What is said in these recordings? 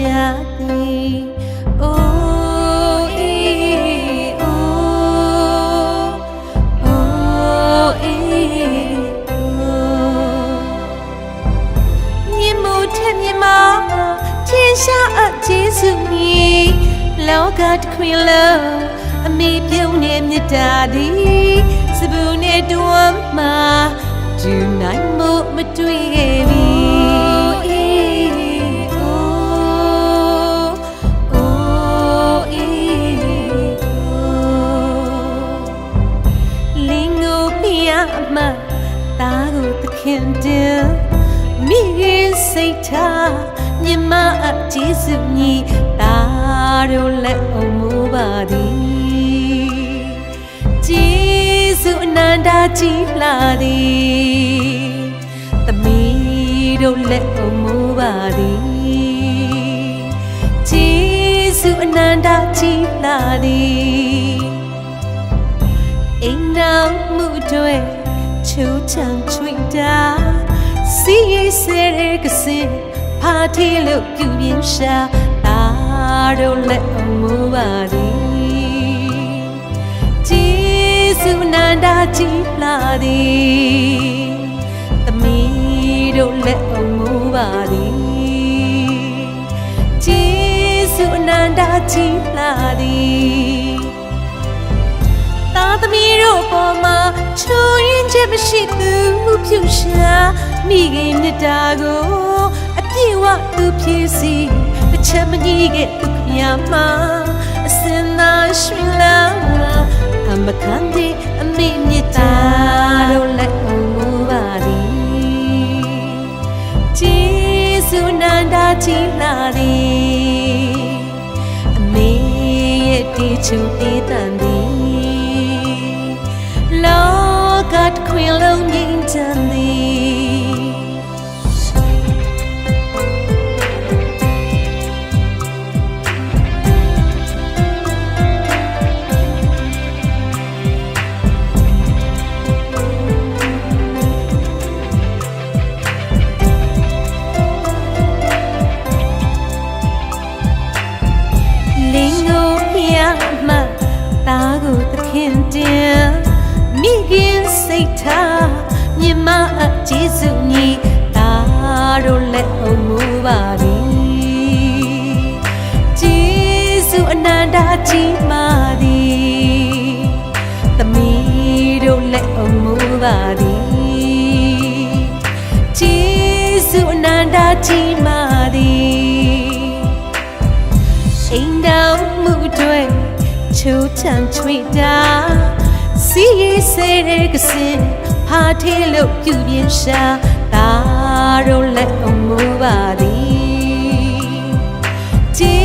ရှာသည် Oh eh oh oh eh oh မြင်မို့ထက်မြင်မှာထင်ရှားအပ်ကျေးဇူးကြီးလောကတစ်ခွင်လုံးအမေပြုံးနေမြတ်တာသည်စပူနဲ့တွမ်းမှာဒူနိုင်မို့မတွေ့ခဲ့ပြီ ခင်တင်မိရင်စိတ်ထားမြမအကျေးဇူးကြီးတာတို့လက်အောင်မူပါသည်ကျေးဇူးအနန္တကြီးလာသည်သမီးတို့လက်အောင်မူပါသည်ကျေးဇူးအနန္တကြီးလာသည်အိမ်နောက်မှုတွေချိုးချမ်းချွေတာ စီရေးစဲတဲ့ကစင်ဖာတီလို့ပြူပြင်းရှာတာတို့လက်အမူပါသည်ဂျေစုနန္ဒာကြီးလာသည်သမီးတို့လက်အမူပါသည်ဂျေစုနန္ဒာကြီးလာသည်သားသမီးတို့ပေါ်မှာ ချိုးရင်ချက်မရှိသူဖြူရှာမိခင်မြတ်တာကိုအပြည့်ဝသူဖြစ်စီတစ်ချက်မကြီးခဲ့သူခမမှာအစင်သာရွှင်လာအမခံတဲ့အမေမြတ်တာတို့လက်အောင်မူပါသည်ဂျေစုနန္ဒာကြီးလာသည်အမေရဲ့တီချူတေးတန်သည် တစ်ခွင်လုံးငြိမ်းချမ်းသည်လင်းကိုပြမှတာကိုသခင်တင်မိခင် စိတ်ထားမြမအကျေးဇူးကြီးတာတို့လက်အောင်မူပါသည်ကျေးဇူးအနန္တကြီးမာသည်သမီးတို့လက်အောင်မူပါသည်ကျေးဇူးအနန္တကြီးမာသည်အိမ်တောင်မှုတွေချိုးချမ်းချွေတာ စီရေးစဲတဲ့ကစင်ဖာထေးလို့ပြူပြင်းရှာတာတို့လက်အောင်မူပါသည်ဂျေ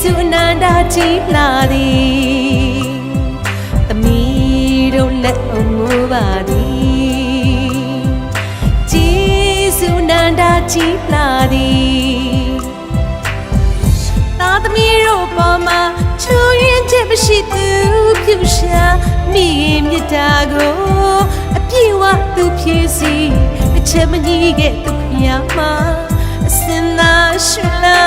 စုအနန္တကြီးလာသည်သမီးတို့လက်အောင်မူပါသည်ဂျေစုအနန္တကြီးလာသည်သားသမီးတို့ပေါ်မှာချူရင်ချက်မရှိသူဖြူရှာမိ ရင်မြတ်တာကိုအပြည့်ဝသူဖြည့်စီတစ်ချက်မကြီးခဲ့သူခရမှာအစင်သာရွှင်လာ